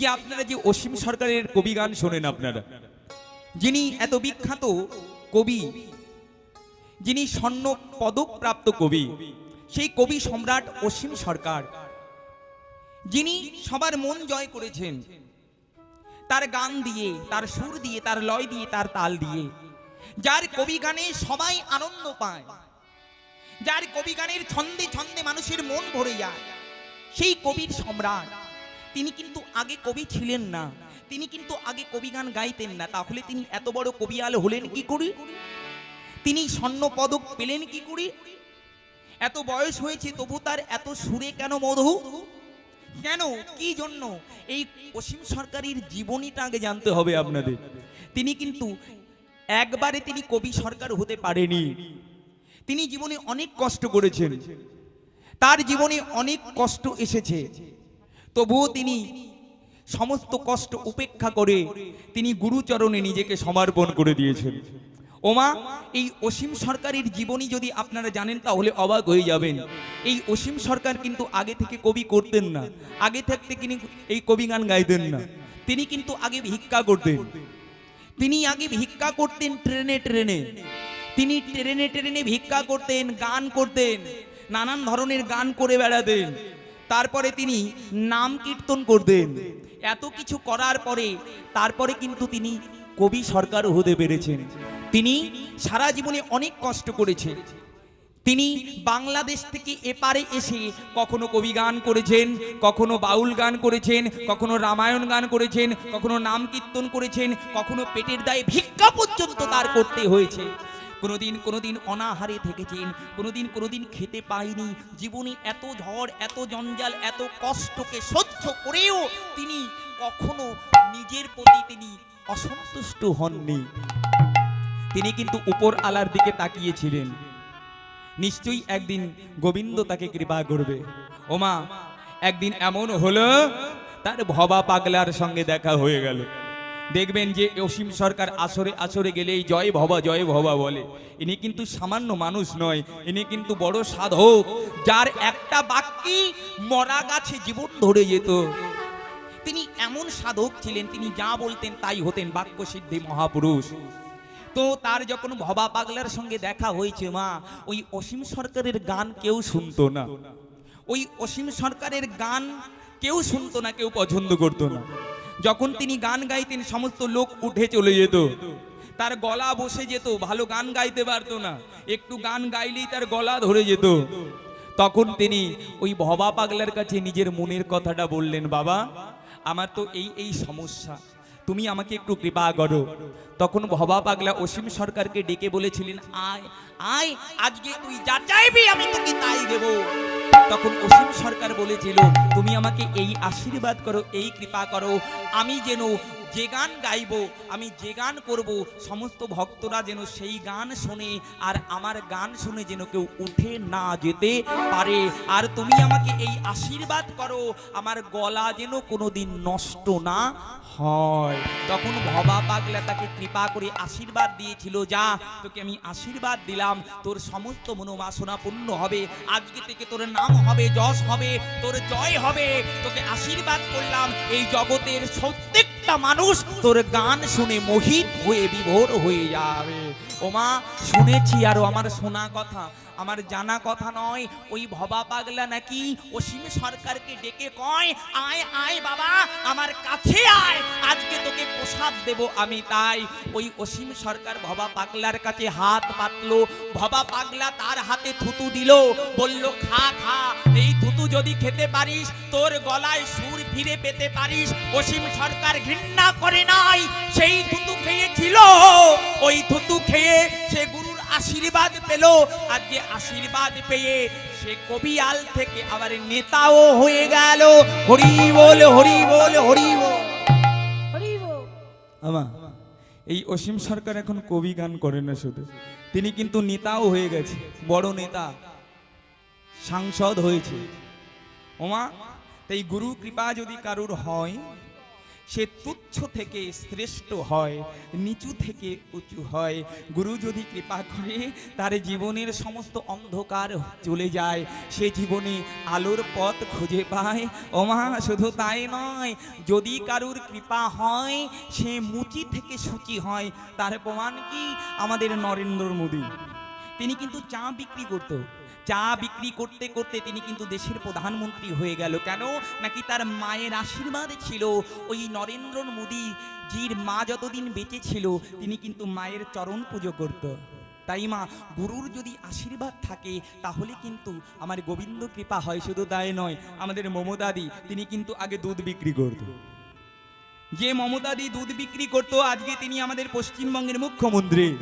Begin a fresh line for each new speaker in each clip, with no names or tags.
যে আপনারা যে অসীম সরকারের কবি গান শোনেন আপনারা, যিনি এত বিখ্যাত কবি, যিনি স্বর্ণ পদক প্রাপ্ত কবি, সেই কবি সম্রাট অসীম সরকার, যিনি সবার মন জয় করেছেন। তার গান দিয়ে, তার সুর দিয়ে, তার লয় দিয়ে, তার তাল দিয়ে, যার কবি গানে সবাই আনন্দ পায়, যার কবি গানের ছন্দে ছন্দে মানুষের মন ভরে যায়, সেই কবির সম্রাট তিনি কিন্তু আগে কবি ছিলেন না। তিনি কিন্তু আগে কবি গান গাইতেন না। তাহলে তিনি এত বড় কবি কবিয়াল হলেন কি করে? তিনি স্বর্ণ পদক পেলেন কি করে? এত বয়স হয়েছে, তবু তার এত সুরে কেন মধু? কেন? কি জন্য? এই অসীম সরকারের জীবনীটা আগে জানতে হবে আপনাদের। তিনি কিন্তু একবারে তিনি কবি সরকার হতে পারেনি। তিনি জীবনে অনেক কষ্ট করেছেন। তার জীবনে অনেক কষ্ট এসেছে। তবুও তিনি সমস্ত কষ্ট উপেক্ষা করে তিনি গুরুচরণে নিজেকে সমর্পণ করে দিয়েছেন। ওমা, এই অসীম সরকারের জীবনী যদি আপনারা জানেন তাহলে অবাক হয়ে যাবেন। এই অসীম সরকার কিন্তু আগে থেকে কবি করতেন না। আগে থাকতে তিনি এই কবি গান গাইতেন না। তিনি কিন্তু আগে ভিক্ষা করতেন। তিনি আগে ভিক্ষা করতেন ট্রেনে ট্রেনে। তিনি ট্রেনে ট্রেনে ভিক্ষা করতেন, গান করতেন, নানান ধরনের গান করে বেড়াতেন। তারপরে তিনি নাম কীর্তন করতেন এত কিছু করার পরে তারপরে কিন্তু তিনি কবি সরকার হতে পেরেছেন। তিনি সারা জীবনে অনেক কষ্ট করেছেন। তিনি বাংলাদেশ থেকে এপারে এসে কখনো কবি গান করেছেন, কখনো বাউল গান করেছেন, কখনো রামায়ণ গান করেছেন, কখনো নাম কীর্তন করেছেন, কখনো পেটের দায়ে ভিক্ষা পর্যন্ত তার করতে হয়েছে। কোনোদিন কোনোদিন অনাহারে থেকেছেন, কোনোদিন কোনোদিন খেতে পায়নি। জীবনে এত ঝড়, এত জঞ্জাল, এত কষ্টকে সহ্য করেও তিনি কখনো নিজের প্রতি তিনি অসন্তুষ্ট হননি। তিনি কিন্তু উপর আলার দিকে তাকিয়েছিলেন। নিশ্চয়ই একদিন গোবিন্দ তাকে কৃপা করবে। ওমা, একদিন এমন হলো, তার ভবা পাগলার সঙ্গে দেখা হয়ে গেল। দেখবেন যে অসীম সরকার আসরে আসরে গেলেই জয় ভবা জয় ভবা বলে। ইনি কিন্তু সামান্য মানুষ নয়, ইনি কিন্তু বড় সাধক। যার একটা বাক্যি মরা গাছে জীবন ধরে যেত। তিনি এমন সাধক ছিলেন, তিনি যা বলতেন তাই হতেন বাক্য সিদ্ধি মহাপুরুষ। তো তার যখন ভবা পাগলার সঙ্গে দেখা হয়েছে মা, ওই অসীম সরকারের গান কেউ শুনতো না। ওই অসীম সরকারের গান কেউ শুনতো না, কেউ পছন্দ করতো না। যখন তিনি গান গাইতেন, সমস্ত লোক উঠে চলে যেত। তার গলা বসে যেত, ভালো গান গাইতে পারতো না। একটু গান গাইলেই তার গলা ধরে যেত। তখন তিনি ওই ভবা পাগলার কাছে নিজের মনের কথাটা বললেন, বাবা, আমার তো এই এই সমস্যা। তুমি আমাকে একটু কৃপা করো। তখন ভবা পাগলা অসীম সরকারকে ডেকে বলেছিলেন, আয় আয়, আজকে তুই যা চাইবি, আমি তোকে তাই দেব। তখন অসীম সরকার বলেছিল তুমি আমাকে এই আশীর্বাদ করো এই কৃপা করো। আমি যেন যে গান গাইবো, আমি যে গান করব, সমস্ত ভক্তরা যেন সেই গান শোনে, আর আমার গান শুনে যেন কেউ উঠে না যেতে পারে। আর তুমি আমাকে এই আশীর্বাদ করো, আমার গলা যেন কোনোদিন নষ্ট না হয়। তখন ভবা পাগলা তাকে কৃপা করে আশীর্বাদ দিয়েছিল, যা, তোকে আমি আশীর্বাদ দিলাম, তোর সমস্ত মনোবাসনা পূর্ণ হবে, আজকে থেকে তোর নাম হবে, যশ হবে, তোর জয় হবে, তোকে আশীর্বাদ করলাম, এই জগতের প্রত্যেকটা মানুষ তোর গান শুনে মোহিত হয়ে বিভোর হয়ে যাবে। ওমা, শুনেছি আরও আমার শোনা কথা। আমার জানা কথা নয়, ওই ভবা পাগলা নাকি অসীম সরকারকে ডেকে কয়, আয় আয় বাবা, আমার কাছে আয়, আজকে তোকে প্রসাদ দেব আমি তাই। ওই অসীম সরকার ভবা পাগলার কাছে হাত পাতলো। ভবা পাগলা তার হাতে থুতু দিল। বলল, খা খা, এই থুতু যদি খেতে পারিস, তোর গলায় সুর ফিরে পেতে পারিস অসীম সরকার ঘৃণা করে নাই। সেই থুতু খেয়েছিল ওই থুতু খেয়ে সে গুরুর আশীর্বাদ পেল। আজকে আশীর্বাদ পেয়ে সে কবিয়াল থেকে আবার নেতাও হয়ে গেল। হরি বল হরি বল হরি বল আমা এই অসীম সরকার এখন কবি গান করে না শুধু। তিনি কিন্তু নেতাও হয়ে গেছে বড় নেতা সাংসদ হয়েছে। ওমা তাই গুরু কৃপা যদি কারুর হয়, সে তুচ্ছ থেকে শ্রেষ্ঠ হয়, নিচু থেকে উঁচু হয়। গুরু যদি কৃপা করে, তার জীবনের সমস্ত অন্ধকার চলে যায়। সে জীবনে আলোর পথ খুঁজে পায়। ওমা, শুধু তাই নয়, যদি কারুর কৃপা হয়, সে মুচি থেকে সূচি হয়। তার প্রমাণ কি? আমাদের নরেন্দ্র মোদী। তিনি কিন্তু চা বিক্রি করতো। চা বিক্রি করতে করতে তিনি কিন্তু দেশের প্রধানমন্ত্রী হয়ে গেল। কেন? নাকি তার মায়ের আশীর্বাদ ছিল। ওই নরেন্দ্র মোদী জির মা যতদিন বেঁচে ছিল, তিনি কিন্তু মায়ের চরণ পুজো করত। তাই মা, গুরুর যদি আশীর্বাদ থাকে, তাহলে কিন্তু আমার গোবিন্দ কৃপা হয়। শুধু তাই নয়, আমাদের মমতাদি তিনি কিন্তু আগে দুধ বিক্রি করতো। যে মমতাদি দুধ বিক্রি করতো, আজকে তিনি আমাদের পশ্চিমবঙ্গের মুখ্যমন্ত্রী।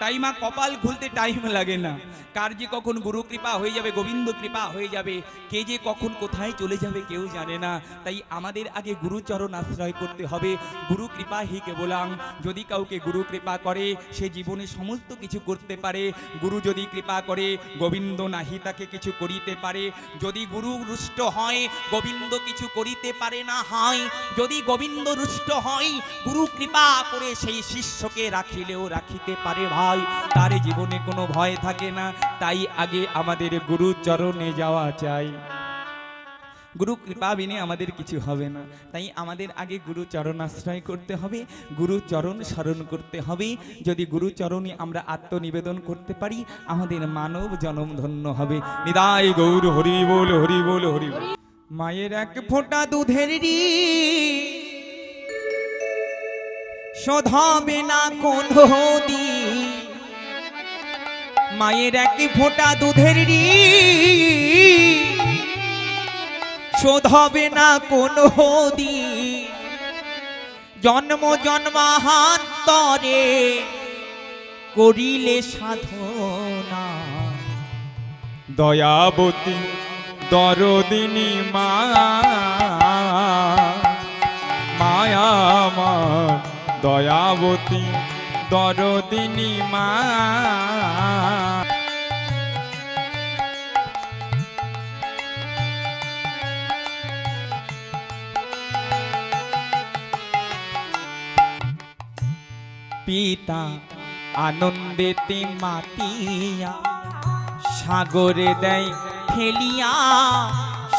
তাই মা কপাল খুলতে টাইম লাগে না। কার যে কখন গুরু কৃপা হয়ে যাবে, গোবিন্দ কৃপা হয়ে যাবে, কে যে কখন কোথায় চলে যাবে কেউ জানে না। তাই আমাদের আগে গুরুচরণ আশ্রয় করতে হবে। গুরু কৃপা হি কেবলাং। যদি কাউকে গুরু কৃপা করে, সে জীবনে সমস্ত কিছু করতে পারে। গুরু যদি কৃপা করে, গোবিন্দ নাহি তাকে কিছু করিতে পারে। যদি গুরু রুষ্ট হয়, গোবিন্দ কিছু করিতে পারে না হয়। যদি গোবিন্দ রুষ্ট হয়, গুরু কৃপা করে সেই শিষ্যকে রাখিলেও রাখিতে পারে ভাই। তার জীবনে কোনো ভয় থাকে না, তাই আগে আমাদের গুরু চরণে যাওয়া চাই। গুরু কৃপা বিনে আমাদের কিছু হবে না, তাই আমাদের আগে গুরু চরণ আশ্রয় করতে হবে গুরু চরণ স্মরণ করতে হবে। যদি গুরু চরণে আমরা আত্মনিবেদন করতে পারি, আমাদের মানব জনম ধন্য হবে। নিদায় গৌর, হরি বল হরি বল, হরি। মায়ের এক ফোঁটা দুধের রি, শোধাবে না কোন দিন। মায়ের এক ফোঁটা দুধের রি শোধ হবে না কোন দিন। জন্ম জন্মাহান্তরে করিলে সাধনা। দয়াবতী দরদিনী মা মায়ামার দয়াবতী দরদিনী মা। পিতা আনন্দেতে মাতিয়া সাগরে দেয় ফেলিয়া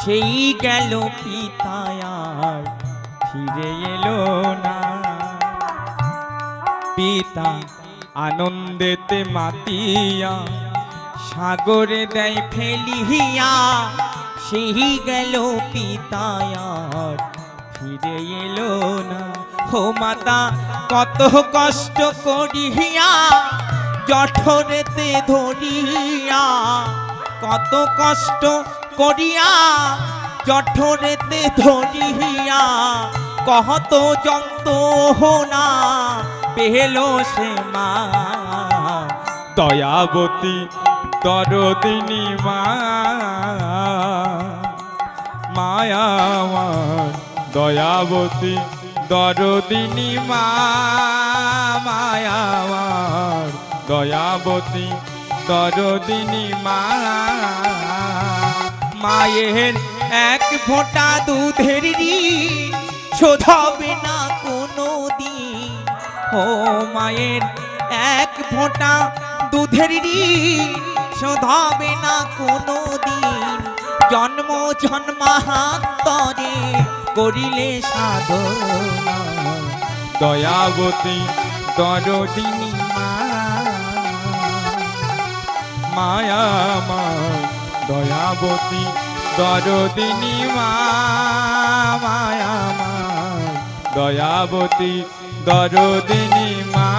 সেই গেল পিতায়ার ফিরে এলো না। পিতা, আনন্দেতে মাতিয়া, সাগরে দেয় ফেলিয়া সেই গেল পিতায়ার ফিরে এলো না। হো মাতা, কত কষ্ট করিয়া জঠরেতে ধরিয়া কত কষ্ট করিয়া, জঠরেতে ধরিয়া কহত যন্ত পেল সে মা। দয়াবতী দরদিনী মা। মায়ামার দয়াবতী দরদিনী মা। মায়ামার দয়াবতী দরদিনী মা। মায়ের এক ফোঁটা দুধের শোধাবে না ও মায়ের এক ফোঁটা দুধের শোধাবে না কোনো দিন জন্ম জন্মান্তরে করিলে সাধনা। দয়াবতী দরদিনী মা। দয়াবতী দরদিনী মা। মায়ামা দয়াবতী দরদিনী মা।